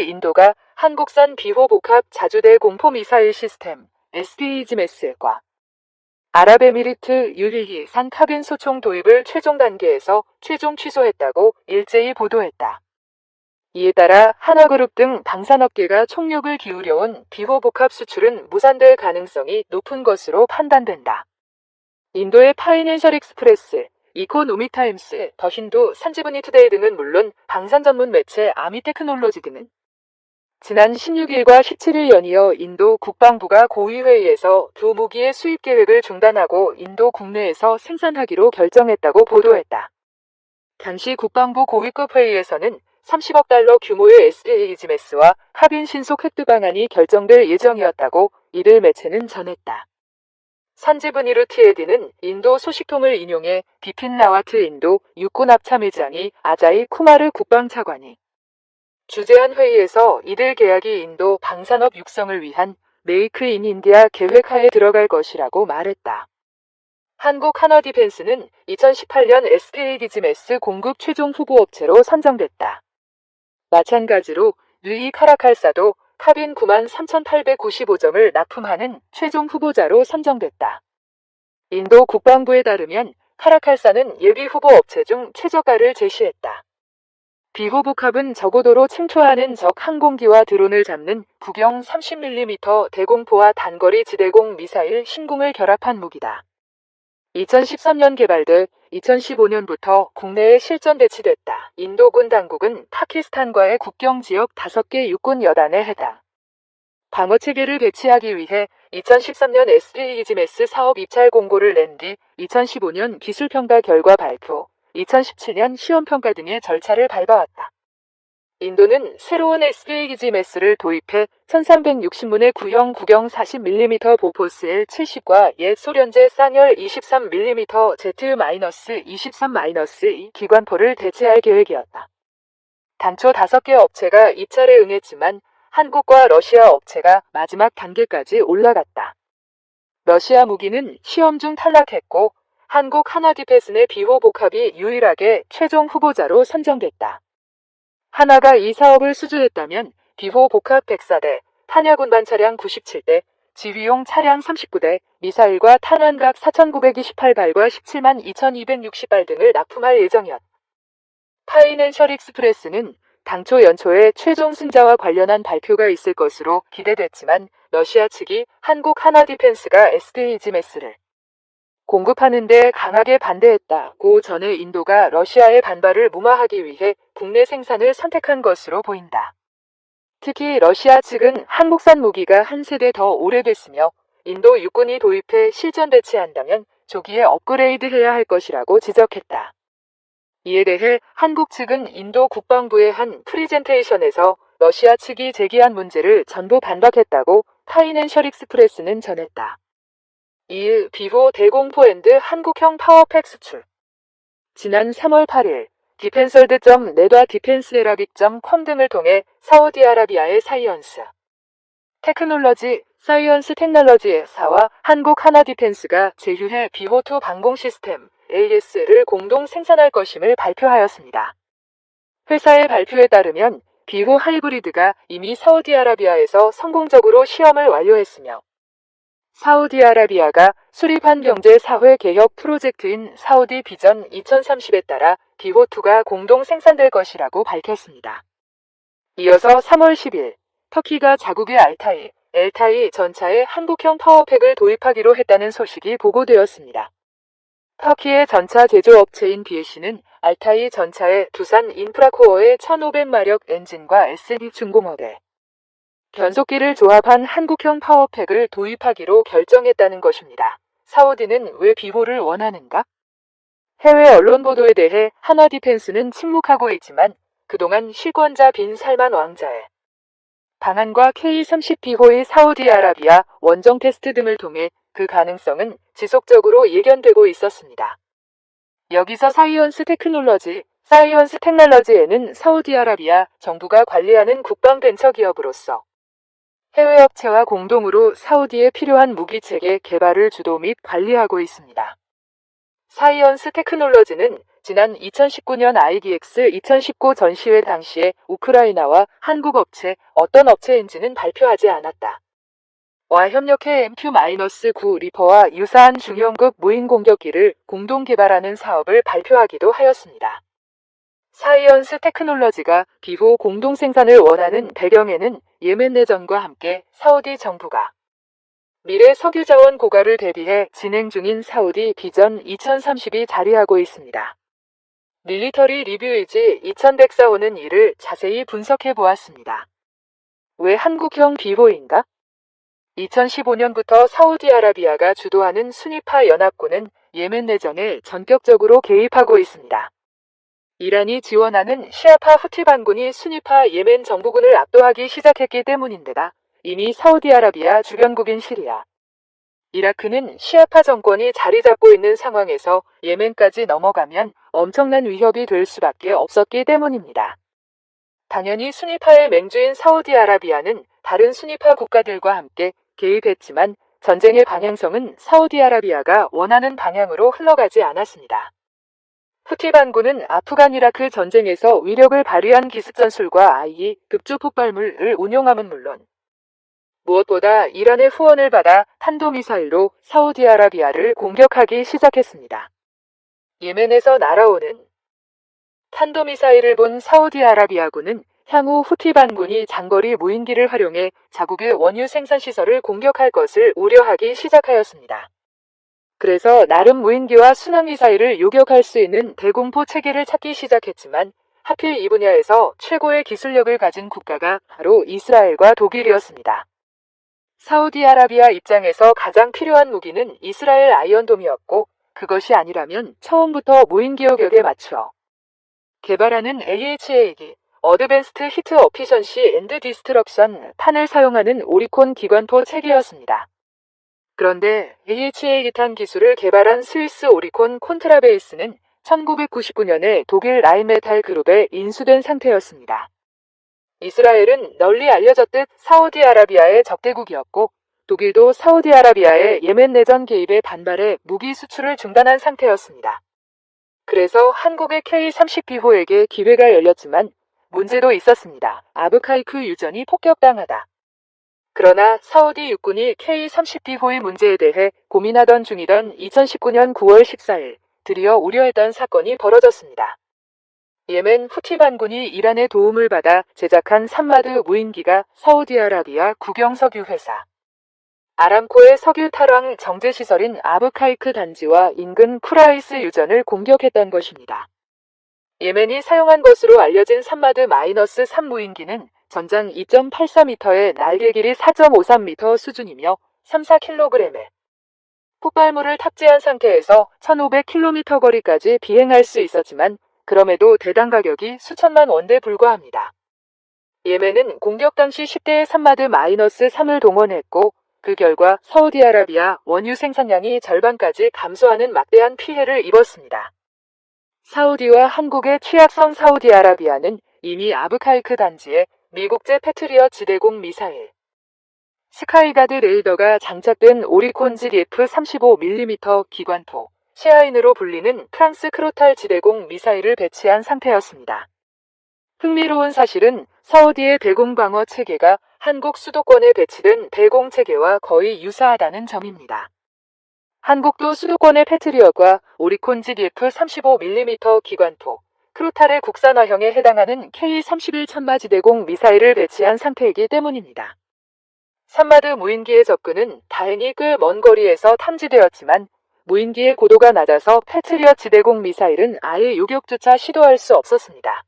인도가 한국산 비호복합 자주대 공포미사일 시스템 SPE지메스과 아랍에미리트 유리기산 카빈 소총 도입을 최종 단계에서 최종 취소했다고 일제히 보도했다. 이에 따라 하나그룹 등 방산업계가 총력을 기울여온 비호복합 수출은 무산될 가능성이 높은 것으로 판단된다. 인도의 파이낸셜 익스프레스, 이코노미타임스, 더 힌두, 산지부니 투데이 등은 물론 방산 전문 매체 아미테크놀로지 등은 지난 16일과 17일 연이어 인도 국방부가 고위회의에서 두 무기의 수입 계획을 중단하고 인도 국내에서 생산하기로 결정했다고 보도했다. 당시 국방부 고위급 회의에서는 30억 달러 규모의 SPA지메스와 카빈 신속 획득 방안이 결정될 예정이었다고 이들 매체는 전했다. 산지부니르 티에디는 인도 소식통을 인용해 비핀 라와트 인도 육군 합참의장이 아자이 쿠마르 국방차관이 주재한 회의에서 이들 계약이 인도 방산업 육성을 위한 메이크 인 인디아 계획하에 들어갈 것이라고 말했다. 한국 하나디펜스는 2018년 SPA디지메스 공급 최종 후보 업체로 선정됐다. 마찬가지로 누이 카라칼사도 카빈 93,895점을 납품하는 최종 후보자로 선정됐다. 인도 국방부에 따르면 카라칼사는 예비 후보 업체 중 최저가를 제시했다. 비호복합은 저고도로 침투하는 적 항공기와 드론을 잡는 구경 30mm 대공포와 단거리 지대공 미사일 신궁을 결합한 무기다. 2013년 개발돼 2015년부터 국내에 실전 배치됐다. 인도군 당국은 파키스탄과의 국경 지역 5개 육군 여단에 해당 방어 체계를 배치하기 위해 2013년 SPE지메스 사업 입찰 공고를 낸 뒤 2015년 기술평가 결과 발표, 2017년 시험평가 등의 절차를 밟아왔다. 인도는 새로운 SPE지메스를 도입해 1360문의 구형 구경 40mm 보포스 L70과 옛 소련제 쌍열 23mm Z-23-2 기관포를 대체할 계획이었다. 당초 5개 업체가 입찰에 응했지만 한국과 러시아 업체가 마지막 단계까지 올라갔다. 러시아 무기는 시험 중 탈락했고 한국 하나디페슨의 비호복합이 유일하게 최종 후보자로 선정됐다. 하나가 이 사업을 수주했다면 비호복합 104대, 탄약 운반 차량 97대, 지휘용 차량 39대, 미사일과 탄환각 4,928발과 17만 2,260발 등을 납품할 예정이었다. 파이낸셜 익스프레스는 당초 연초에 최종 승자와 관련한 발표가 있을 것으로 기대됐지만 러시아 측이 한국 하나 디펜스가 SP이지메스를 공급하는 데 강하게 반대했다고 전해 인도가 러시아의 반발을 무마하기 위해 국내 생산을 선택한 것으로 보인다. 특히 러시아 측은 한국산 무기가 한 세대 더 오래됐으며 인도 육군이 도입해 실전 배치한다면 조기에 업그레이드해야 할 것이라고 지적했다. 이에 대해 한국 측은 인도 국방부의 한 프리젠테이션에서 러시아 측이 제기한 문제를 전부 반박했다고 파이낸셜 익스프레스는 전했다. 2일 비보 대공포엔드 한국형 파워팩 수출 지난 3월 8일 디펜설드.네다 디펜스에라빅.com 등을 통해 사우디아라비아의 사이언스 테크놀러지 사이언스 테크놀러지사와 한국 하나 디펜스가 제휴해 비호2 방공 시스템 AS를 공동 생산할 것임을 발표하였습니다. 회사의 발표에 따르면 비호 하이브리드가 이미 사우디아라비아에서 성공적으로 시험을 완료했으며 사우디아라비아가 수립한 경제 사회 개혁 프로젝트인 사우디 비전 2030에 따라 비호2가 공동 생산될 것이라고 밝혔습니다. 이어서 3월 10일 터키가 자국의 알타이, 엘타이 전차에 한국형 파워팩을 도입하기로 했다는 소식이 보고되었습니다. 터키의 전차 제조업체인 BAC는 알타이 전차에 두산 인프라코어의 1500마력 엔진과 SD 중공업에 변속기를 조합한 한국형 파워팩을 도입하기로 결정했다는 것입니다. 사우디는 왜 비호를 원하는가? 해외 언론 보도에 대해 한화 디펜스는 침묵하고 있지만 그동안 실권자 빈 살만 왕자의 방안과 K-30비호의 사우디아라비아 원정 테스트 등을 통해 그 가능성은 지속적으로 예견되고 있었습니다. 여기서 사이언스 테크놀러지, 사이언스 테크놀러지에는 사우디아라비아 정부가 관리하는 국방 벤처 기업으로서 해외 업체와 공동으로 사우디에 필요한 무기 체계 개발을 주도 및 관리하고 있습니다. 사이언스 테크놀러지는 지난 2019년 IDX 2019 전시회 당시에 우크라이나와 한국 업체 어떤 업체인지는 발표하지 않았다. 와 협력해 MQ-9 리퍼와 유사한 중형급 무인 공격기를 공동 개발하는 사업을 발표하기도 하였습니다. 사이언스 테크놀러지가 비호 공동 생산을 원하는 배경에는 예멘 내전과 함께 사우디 정부가 미래 석유 자원 고갈을 대비해 진행 중인 사우디 비전 2030이 자리하고 있습니다. 밀리터리 리뷰이지 2104호는 이를 자세히 분석해 보았습니다. 왜 한국형 비호인가? 2015년부터 사우디아라비아가 주도하는 순위파 연합군은 예멘 내전에 전격적으로 개입하고 있습니다. 이란이 지원하는 시아파 후티 반군이 순위파 예멘 정부군을 압도하기 시작했기 때문인데다 이미 사우디아라비아 주변국인 시리아, 이라크는 시아파 정권이 자리 잡고 있는 상황에서 예멘까지 넘어가면 엄청난 위협이 될 수밖에 없었기 때문입니다. 당연히 순위파의 맹주인 사우디아라비아는 다른 순위파 국가들과 함께 개입했지만 전쟁의 방향성은 사우디아라비아가 원하는 방향으로 흘러가지 않았습니다. 후티 반군은 아프간 이라크 전쟁에서 위력을 발휘한 기습 전술과 아이 급주 폭발물을 운용함은 물론 무엇보다 이란의 후원을 받아 탄도미사일로 사우디아라비아를 공격하기 시작했습니다. 예멘에서 날아오는 탄도미사일을 본 사우디아라비아군은 향후 후티 반군이 장거리 무인기를 활용해 자국의 원유 생산 시설을 공격할 것을 우려하기 시작하였습니다. 그래서 나름 무인기와 순항미사일을 요격할 수 있는 대공포 체계를 찾기 시작했지만 하필 이 분야에서 최고의 기술력을 가진 국가가 바로 이스라엘과 독일이었습니다. 사우디아라비아 입장에서 가장 필요한 무기는 이스라엘 아이언돔이었고 그것이 아니라면 처음부터 무인기 요격에 맞춰 개발하는 AHA기 어드밴스트 히트 어피션시 앤드 디스트럭션 판을 사용하는 오리콘 기관포 체계였습니다. 그런데 AHA 기탄 기술을 개발한 스위스 오리콘 콘트라베이스는 1999년에 독일 라인메탈 그룹에 인수된 상태였습니다. 이스라엘은 널리 알려졌듯 사우디아라비아의 적대국이었고 독일도 사우디아라비아의 예멘 내전 개입에 반발해 무기 수출을 중단한 상태였습니다. 그래서 한국의 K-30비호에게 기회가 열렸지만 문제도 있었습니다. 아브카이크 유전이 폭격당하다. 그러나 사우디 육군이 K-30비호의 문제에 대해 고민하던 중이던 2019년 9월 14일 드디어 우려했던 사건이 벌어졌습니다. 예멘 후티 반군이 이란의 도움을 받아 제작한 산마드 무인기가 사우디아라비아 국영석유 회사 아람코의 석유 탈황 정제 시설인 아브카이크 단지와 인근 쿠라이스 유전을 공격했던 것입니다. 예멘이 사용한 것으로 알려진 산마드 마이너스 3 무인기는 전장 2.84m의 날개 길이 4.53m 수준이며 3-4kg의 폭발물을 탑재한 상태에서 1500km 거리까지 비행할 수 있었지만 그럼에도 대당 가격이 수천만 원대 불과합니다. 예멘은 공격 당시 10대의 산마드 마이너스 3을 동원했고 그 결과 사우디아라비아 원유 생산량이 절반까지 감소하는 막대한 피해를 입었습니다. 사우디와 한국의 취약성 사우디아라비아는 이미 아브카이크 단지에 미국제 패트리어 지대공 미사일 스카이가드 레이더가 장착된 오리콘 GDF 35mm 기관포 시아인으로 불리는 프랑스 크로탈 지대공 미사일을 배치한 상태였습니다. 흥미로운 사실은 사우디의 대공 방어 체계가 한국 수도권에 배치된 대공 체계와 거의 유사하다는 점입니다. 한국도 수도권의 패트리어과 오리콘 GDF 35mm 기관포, 크루탈의 국산화형에 해당하는 K-31 천마지대공 미사일을 배치한 상태이기 때문입니다. 산마드 무인기의 접근은 다행히 꽤 먼 거리에서 탐지되었지만 무인기의 고도가 낮아서 패트리어 지대공 미사일은 아예 요격조차 시도할 수 없었습니다.